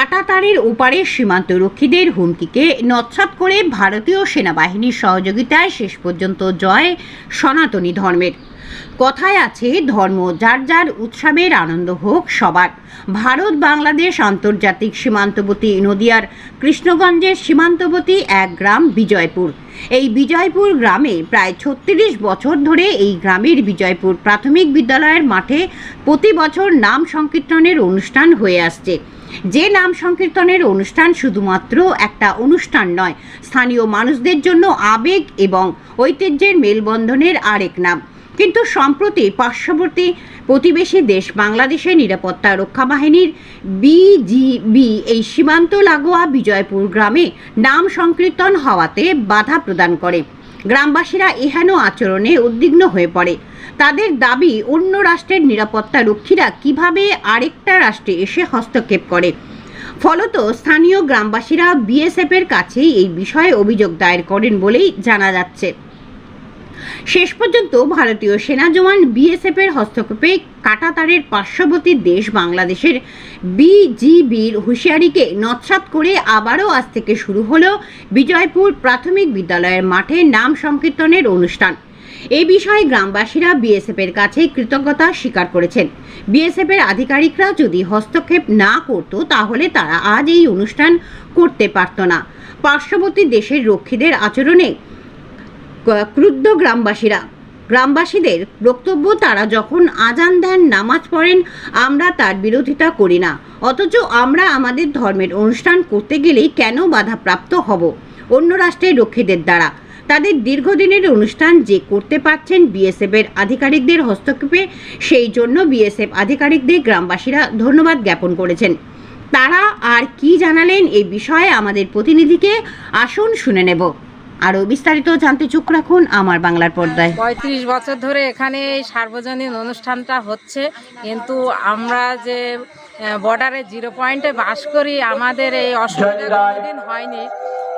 কাটাতারের ওপারে সীমান্তরক্ষীদের হুমকিকে নৎসাত করে ভারতীয় সেনাবাহিনীর সহযোগিতায় শেষ পর্যন্ত জয় সনাতনী ধর্মের। কথায় আছে, ধর্ম, যার যার উৎসবের আনন্দ হোক সবার। ভারত, বাংলাদেশ, আন্তর্জাতিক সীমান্তবর্তী নদিয়ার কৃষ্ণগঞ্জের সীমান্তবর্তী এক গ্রাম বিজয়পুর। এই বিজয়পুর গ্রামে প্রায় ছত্রিশ বছর ধরে এই গ্রামের বিজয়পুর প্রাথমিক বিদ্যালয়ের মাঠে প্রতি বছর নাম সংকীর্তনের অনুষ্ঠান হয়ে আসছে। যে নাম সংকীর্তনের অনুষ্ঠান শুধুমাত্র একটা অনুষ্ঠান নয়, স্থানীয় মানুষদের জন্য আবেগ এবং ঐতিহ্যের মেলবন্ধনের আরেক নাম। কিন্তু সম্প্রতি পার্শ্ববর্তী প্রতিবেশী দেশ বাংলাদেশের নিরাপত্তা রক্ষা বাহিনীর বিজিবি এই সীমান্ত লাগোয়া বিজয়পুর গ্রামে নাম সংকীর্তন হওয়াতে বাধা প্রদান করে। গ্রামবাসীরা এহেন আচরণে উদ্বিগ্ন হয়ে পড়ে। তাদের দাবি, অন্য রাষ্ট্রের নিরাপত্তা রক্ষীরা কীভাবে আরেকটা রাষ্ট্রে এসে হস্তক্ষেপ করে? ফলত স্থানীয় গ্রামবাসীরা বিএসএফের কাছেই এই বিষয়ে অভিযোগ দায়ের করেন বলেই জানা যাচ্ছে। শেষ পর্যন্ত ভারতীয় সেনা জওয়ান বিএসএফের হস্তক্ষেপে কাটাতারের পার্শ্ববর্তী দেশ বাংলাদেশের বিজিবির হুঁশিয়ারিকে নৎসাৎ করে আবারও আজ থেকে শুরু হলো বিজয়পুর প্রাথমিক বিদ্যালয়ের মাঠে নাম সংকীর্তনের অনুষ্ঠান। এ বিষয়ে গ্রামবাসীরা বিএসএফের কাছে কৃতজ্ঞতা স্বীকার করেছেন। বিএসএফের আধিকারিকরা যদি হস্তক্ষেপ না করত তাহলে তারা আজ এই অনুষ্ঠান করতে পারত না। পার্শ্ববর্তী দেশের রক্ষীদের আচরণে ক্রুদ্ধ গ্রামবাসীরা। গ্রামবাসীদের বক্তব্য, তারা যখন আজান দেন, নামাজ পড়েন, আমরা তার বিরোধিতা করি না। অথচ আমরা আমাদের ধর্মের অনুষ্ঠান করতে গেলেই কেন বাধাপ্রাপ্ত হব? অন্য রাষ্ট্রের রক্ষীদের দ্বারা। তাদের দীর্ঘদিনের অনুষ্ঠান যে করতে পারছেন বিএসএফের আধিকারিকদের হস্তক্ষেপে, সেই জন্য বিএসএফ আধিকারিকদের গ্রামবাসীরা ধন্যবাদ জ্ঞাপন করেছেন। তারা আর কি জানালেন এই বিষয়ে আমাদের প্রতিনিধিকে আসুন শুনে নেব। আরও বিস্তারিত জানতে চোখ রাখুন আমার বাংলার পর্দায়। পঁয়ত্রিশ বছর ধরে এখানে এই সার্বজনীন অনুষ্ঠানটা হচ্ছে কিন্তু আমরা যে বর্ডারে জিরো পয়েন্টে বাস করি আমাদের এই অসুবিধা কোনোদিন হয়নি।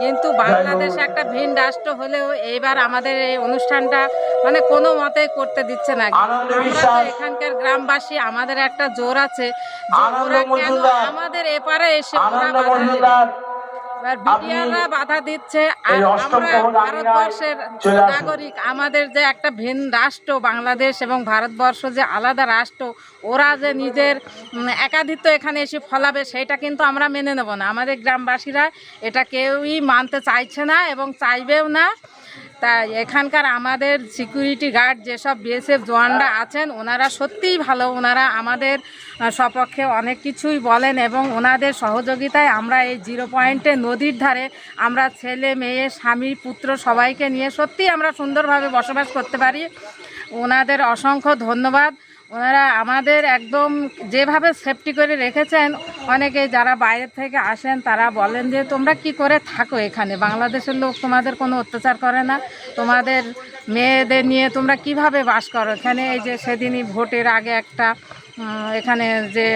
কিন্তু বাংলাদেশ একটা ভিন রাষ্ট্র হলেও এইবার আমাদের এই অনুষ্ঠানটা মানে কোনো মতে করতে দিচ্ছে না। এখানকার গ্রামবাসী আমাদের একটা জোর আছে ওরা কেন আমাদের এপারে এসে ওরা বিডিআররা বাধা দিচ্ছে। আর আমরা ভারতবর্ষের নাগরিক আমাদের যে একটা ভিন রাষ্ট্র বাংলাদেশ এবং ভারতবর্ষ যে আলাদা রাষ্ট্র ওরা যে নিজের একাধিত্ব এখানে এসে ফলাবে সেটা কিন্তু আমরা মেনে নেব না। আমাদের গ্রামবাসীরা এটা কেউই মানতে চাইছে না এবং চাইবেও না। তা এখানকার আমাদের সিকিউরিটি গার্ড যেসব বিএসএফ জওয়ানরা আছেন, ওনারা সত্যিই ভালো। ওনারা আমাদের সপক্ষে অনেক কিছুই বলেন এবং ওনাদের সহযোগিতায় আমরা এই জিরো পয়েন্টে নদীর ধারে আমরা ছেলে, মেয়ে, স্বামী, পুত্র সবাইকে নিয়ে সত্যিই আমরা সুন্দরভাবে বসবাস করতে পারি। ওনাদের অসংখ্য ধন্যবাদ। ওনারা আমাদের একদম যেভাবে সেফটি করে রেখেছেন, অনেকে যারা বাইরের থেকে আসেন তারা বলেন যে, তোমরা কি করে থাকো এখানে? বাংলাদেশের লোক তোমাদের কোনো অত্যাচার করে না। তোমাদের মেয়েদের নিয়ে তোমরা কীভাবে বাস করো? এখানে এই যে সেদিনই ভোটের আগে একটা এখানে যে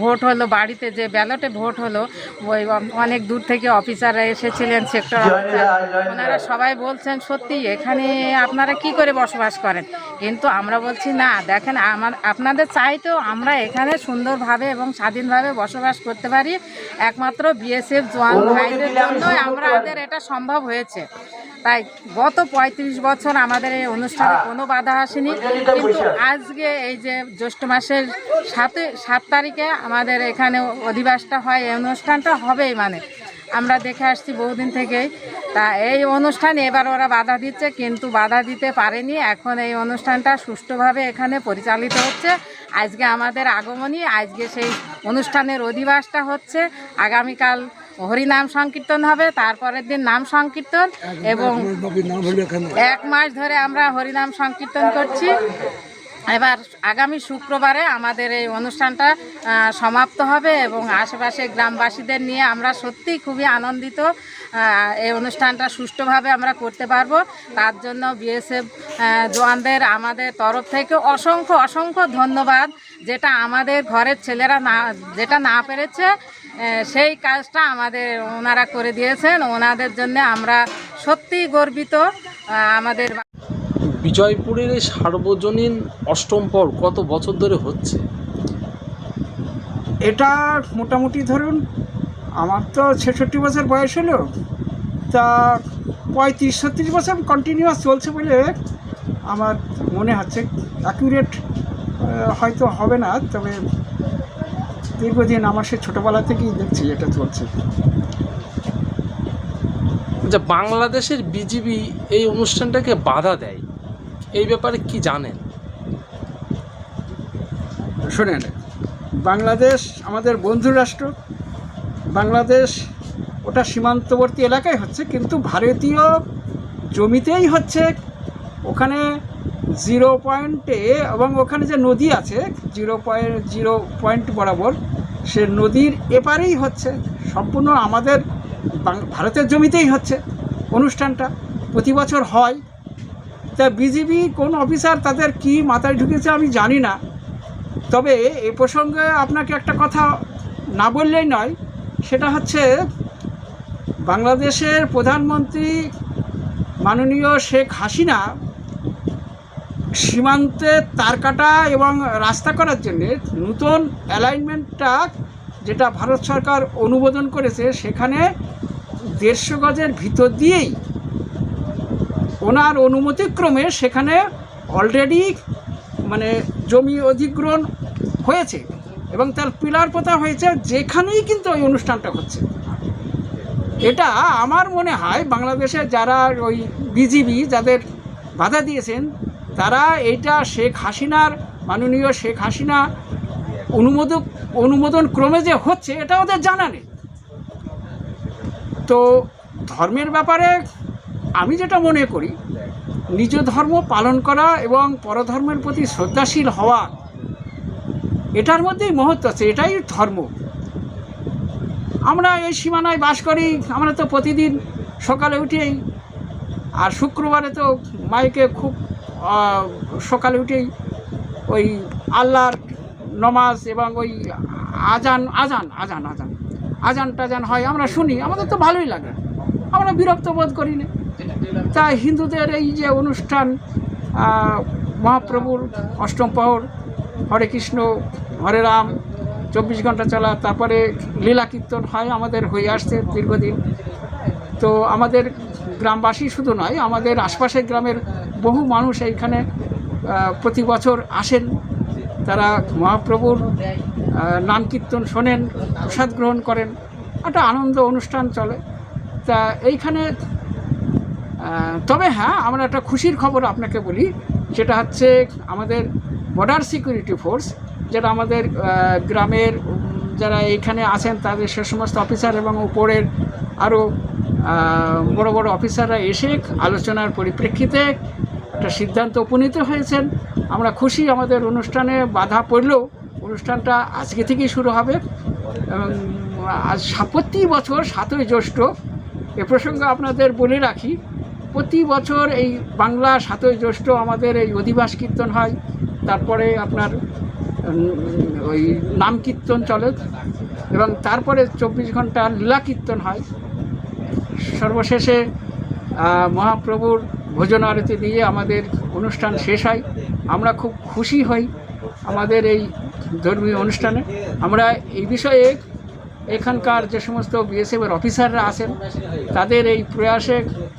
ভোট হলো বাড়িতে যে ব্যালটে ভোট হলো ওই অনেক দূর থেকে অফিসাররা এসেছিলেন সেক্টর অফিসার। ওনারা সবাই বলছেন সত্যি এখানে আপনারা কি করে বসবাস করেন? কিন্তু আমরা বলছি না দেখেন আমার আপনাদের চাইতেও আমরা এখানে সুন্দরভাবে এবং স্বাধীনভাবে বসবাস করতে পারি। একমাত্র বিএসএফ জোয়ান ভাইদের জন্যই আমাদের এটা সম্ভব হয়েছে। তাই গত পঁয়ত্রিশ বছর আমাদের এই অনুষ্ঠানে কোনো বাধা আসেনি। কিন্তু আজকে এই যে জ্যৈষ্ঠ মাসের সাতে সাত তারিখে আমাদের এখানে অধিবাসটা হয় এই অনুষ্ঠানটা হবেই মানে। আমরা দেখে আসছি বহুদিন থেকেই। তা এই অনুষ্ঠানে এবার ওরা বাধা দিচ্ছে কিন্তু বাধা দিতে পারেনি। এখন এই অনুষ্ঠানটা সুষ্ঠুভাবে এখানে পরিচালিত হচ্ছে। আজকে আমাদের আগমনী আজকে সেই অনুষ্ঠানের অধিবাসটা হচ্ছে। আগামীকাল হরিনাম সংকীর্তন হবে, তারপরের দিন নাম সংকীর্তন এবং এক মাস ধরে আমরা হরিনাম সংকীর্তন করছি। এবার আগামী শুক্রবারে আমাদের এই অনুষ্ঠানটা সমাপ্ত হবে এবং আশেপাশে গ্রামবাসীদের নিয়ে আমরা সত্যিই খুবই আনন্দিত এই অনুষ্ঠানটা সুষ্ঠুভাবে আমরা করতে পারব। তার জন্য বিএসএফ জওয়ানদের আমাদের তরফ থেকে অসংখ্য অসংখ্য ধন্যবাদ। যেটা আমাদের ঘরের ছেলেরা না, যেটা না পেরেছে সেই কাজটা আমাদের ওনারা করে দিয়েছেন। ওনাদের জন্য আমরা সত্যিই গর্বিত আমাদের বিজয়পুরের এই সার্বজনীন অষ্টম পর কত বছর ধরে হচ্ছে? এটা মোটামুটি ধরুন আমার তো ছেষট্টি বছর বয়স হলো তা পঁয়ত্রিশ ছত্রিশ বছর কন্টিনিউয়াস চলছে বলে আমার মনে হচ্ছে। অ্যাকুরেট হয়তো হবে না তবে দীর্ঘদিন আমার সে ছোটোবেলা থেকেই দেখছি এটা চলছে। যে বাংলাদেশের বিজিবি এই অনুষ্ঠানটাকে বাধা দেয়। এই ব্যাপারে কি জানেন? শোনেন বাংলাদেশ আমাদের বন্ধু রাষ্ট্র। বাংলাদেশ ওটা সীমান্তবর্তী এলাকায় হচ্ছে কিন্তু ভারতীয় জমিতেই হচ্ছে। ওখানে জিরো পয়েন্টে এবং ওখানে যে নদী আছে, জিরো পয়েন্ট জিরো পয়েন্ট বরাবর, সে নদীর এপারেই হচ্ছে। সম্পূর্ণ আমাদের ভারতের জমিতেই হচ্ছে অনুষ্ঠানটা। প্রতি বছর হয়। তা বিজিবি কোন অফিসার তাদের কি মাথায় ঢুকেছে আমি জানি না। তবে এ প্রসঙ্গে আপনাকে একটা কথা না বললেই নয়, সেটা হচ্ছে বাংলাদেশের প্রধানমন্ত্রী মাননীয় শেখ হাসিনা সীমান্তে তার কাটা এবং রাস্তা করার জন্যে নতুন অ্যালাইনমেন্টটা যেটা ভারত সরকার অনুমোদন করেছে, সেখানে দেড়শো গজের ভিতর দিয়েই ওনার অনুমতিক্রমে সেখানে অলরেডি মানে জমি অধিগ্রহণ হয়েছে এবং তার পিলার পোতা হয়েছে, যেখানেই কিন্তু ওই অনুষ্ঠানটা হচ্ছে। এটা আমার মনে হয় বাংলাদেশে যারা ওই বিজিবি যাদের বাধা দিয়েছেন তারা এইটা শেখ হাসিনার, মাননীয় শেখ হাসিনা অনুমোদক, অনুমোদন ক্রমে যে হচ্ছে, এটা ওদের জানা নেই। তো ধর্মের ব্যাপারে আমি যেটা মনে করি, নিজ ধর্ম পালন করা এবং পরধর্মের প্রতি শ্রদ্ধাশীল হওয়া, এটার মধ্যেই মহত্ব আছে, এটাই ধর্ম। আমরা এই সীমানায় বাস করি, আমরা তো প্রতিদিন সকালে উঠেই, আর শুক্রবারে তো মাইকে খুব সকালে উঠেই ওই আল্লাহর নমাজ এবং ওই আজান আজান আজান আজান। আজান টাজান হয়, আমরা শুনি, আমাদের তো ভালোই লাগে। আমরা বিরক্ত বোধ করি না। তা হিন্দুদের এই যে অনুষ্ঠান মহাপ্রভুর অষ্টম প্রহর হরে কৃষ্ণ, হরে রাম, চব্বিশ ঘণ্টা চলা, তারপরে লীলা কীর্তন হয় আমাদের হয়ে আসছে দীর্ঘদিন। তো আমাদের গ্রামবাসী শুধু নয়, আমাদের আশপাশের গ্রামের বহু মানুষ এইখানে প্রতি বছর আসেন। তারা মহাপ্রভুর নাম কীর্তন শোনেন, প্রসাদ গ্রহণ করেন। একটা আনন্দ অনুষ্ঠান চলে। তা এইখানে তবে হ্যাঁ আমরা একটা খুশির খবর আপনাকে বলি। সেটা হচ্ছে আমাদের বর্ডার সিকিউরিটি ফোর্স যেটা আমাদের গ্রামের যারা এইখানে আছেন, তাদের সে সমস্ত অফিসার এবং উপরের আরও বড় বড় অফিসাররা এসে আলোচনার পরিপ্রেক্ষিতে একটা সিদ্ধান্ত উপনীত হয়েছেন। আমরা খুশি আমাদের অনুষ্ঠানে বাধা পড়লেও অনুষ্ঠানটা আজকে থেকেই শুরু হবে। এবং আজ প্রতি বছর সাতই জ্যৈষ্ঠ, এ প্রসঙ্গে আপনাদের বলে রাখি, প্রতি বছর এই বাংলা সাতই জ্যৈষ্ঠ আমাদের এই অধিবাস কীর্তন হয়। তারপরে আপনার ওই নাম কীর্তন চলে এবং তারপরে চব্বিশ ঘণ্টা লীলা কীর্তন হয়। সর্বশেষে মহাপ্রভুর ভোজন আরতি দিয়ে আমাদের অনুষ্ঠান শেষ হয়। আমরা খুব খুশি হই আমাদের এই ধর্মীয় অনুষ্ঠানে। আমরা এই বিষয়ে এখানকার যে সমস্ত বিএসএফের অফিসাররা আছেন, তাদের এই প্রয়াসে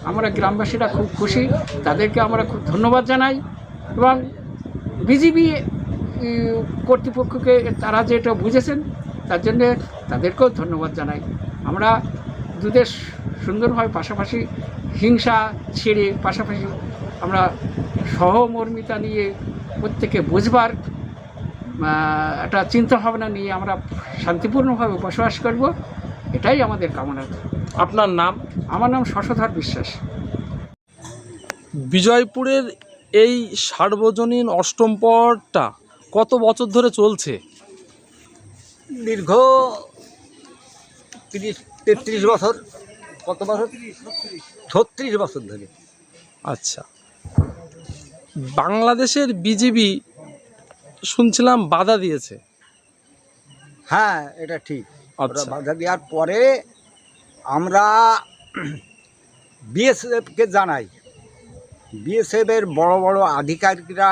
আমরা গ্রামবাসীরা খুব খুশি। তাদেরকে আমরা খুব ধন্যবাদ জানাই এবং বিজিবি কর্তৃপক্ষকে তারা যেটা বুঝেছেন, তার জন্যে তাদেরকেও ধন্যবাদ জানাই। আমরা দুদেশ সুন্দরভাবে পাশাপাশি হিংসা ছেড়ে পাশাপাশি আমরা সহমর্মিতা নিয়ে প্রত্যেকে বুঝবার একটা চিন্তা ভাবনা নিয়ে আমরা শান্তিপূর্ণভাবে বসবাস করব এটাই আমাদের কামনা। আপনার নাম? আমার নাম শশধর বিশ্বাস। বিজয়পুরের এই সার্বজনীন অষ্টম পরটা কত বছর ধরে চলছে? দীর্ঘ তিরিশ তেত্রিশ বছর। কত বছর? ছত্রিশ বছর ধরে। আচ্ছা। বাংলাদেশের বিজিবি শুনছিলাম বাধা দিয়েছে। হ্যাঁ এটা ঠিক। ওরা আচ্ছা বাধা দেওয়ার পরে আমরা বিএসএফকে জানাই। বিএসএফের বড় বড় আধিকারিকরা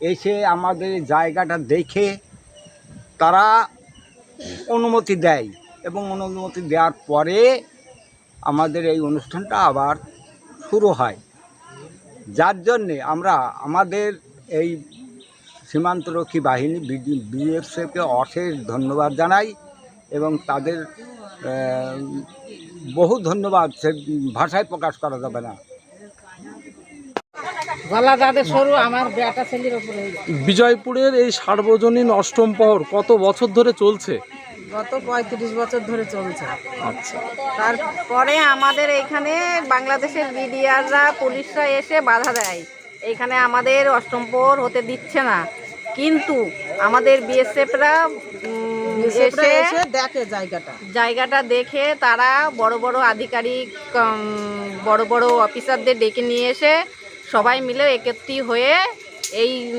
এসে আমাদের জায়গাটা দেখে তারা অনুমতি দেয় এবং অনুমতি দেওয়ার পরে আমাদের এই অনুষ্ঠানটা আবার শুরু হয়। যার জন্যে আমরা আমাদের এই সীমান্তরক্ষী বাহিনী বিএসএফকে অশেষ ধন্যবাদ জানাই এবং তাদের বহু ধন্যবাদ সে ভাষায় প্রকাশ করা যাবে না। বিজয়পুরের এই সার্বজনীন অষ্টম প্রহর কত বছর ধরে চলছে? গত পঁয়ত্রিশ বছর ধরে চলছে। আচ্ছা। তারপরে আমাদের এখানে বাংলাদেশের বিডিআররা পুলিশরা এসে বাধা দেয়। এখানে আমাদের অষ্টম প্রহর হতে দিচ্ছে না। কিন্তু আমাদের বিএসএফরা এসে দেখে জায়গাটা। জায়গাটা দেখে তারা বড় বড় আধিকারিক বড় বড় অফিসারদের ডেকে নিয়ে এসে সবাই মিলে একত্রি হয়ে এই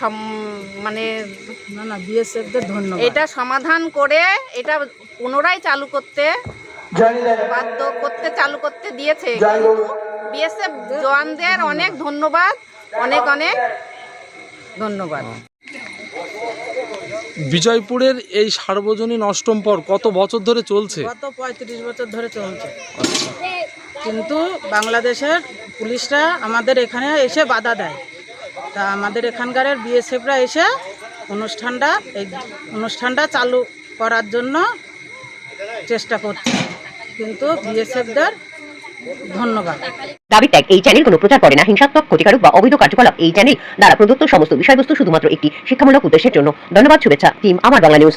সম- মানে না না বিএসএফদের ধন্যবাদ। এটা সমাধান করে এটা পুনরায় চালু করতে বাধ্য করতে চালু করতে দিয়েছে। কিন্তু বিএসএফ জওয়ানদের অনেক ধন্যবাদ অনেক অনেক ধন্যবাদ। বিজয়পুরের এই সার্বজনীন অষ্টম পর কত বছর ধরে চলছে? গত পঁয়ত্রিশ বছর ধরে চলছে। কিন্তু বাংলাদেশের পুলিশরা আমাদের এখানে এসে বাধা দেয়। তা আমাদের এখানকার বিএসএফরা এসে অনুষ্ঠানটা, এই অনুষ্ঠানটা চালু করার জন্য চেষ্টা করছে। কিন্তু বিএসএফদের ধন্যবাদ। দাবি ত্যাগ, এই চ্যানেল কোনো প্রচার করে না। হিংসাত্মক, ক্ষতিকারক বা অবৈধ কার্যকলাপ, এই চ্যানেল দ্বারা প্রদত্ত সমস্ত বিষয়বস্তু শুধুমাত্র একটি শিক্ষামূলক উদ্দেশ্যের জন্য। ধন্যবাদ, শুভেচ্ছা, টিম, আমার বাংলা নিউজ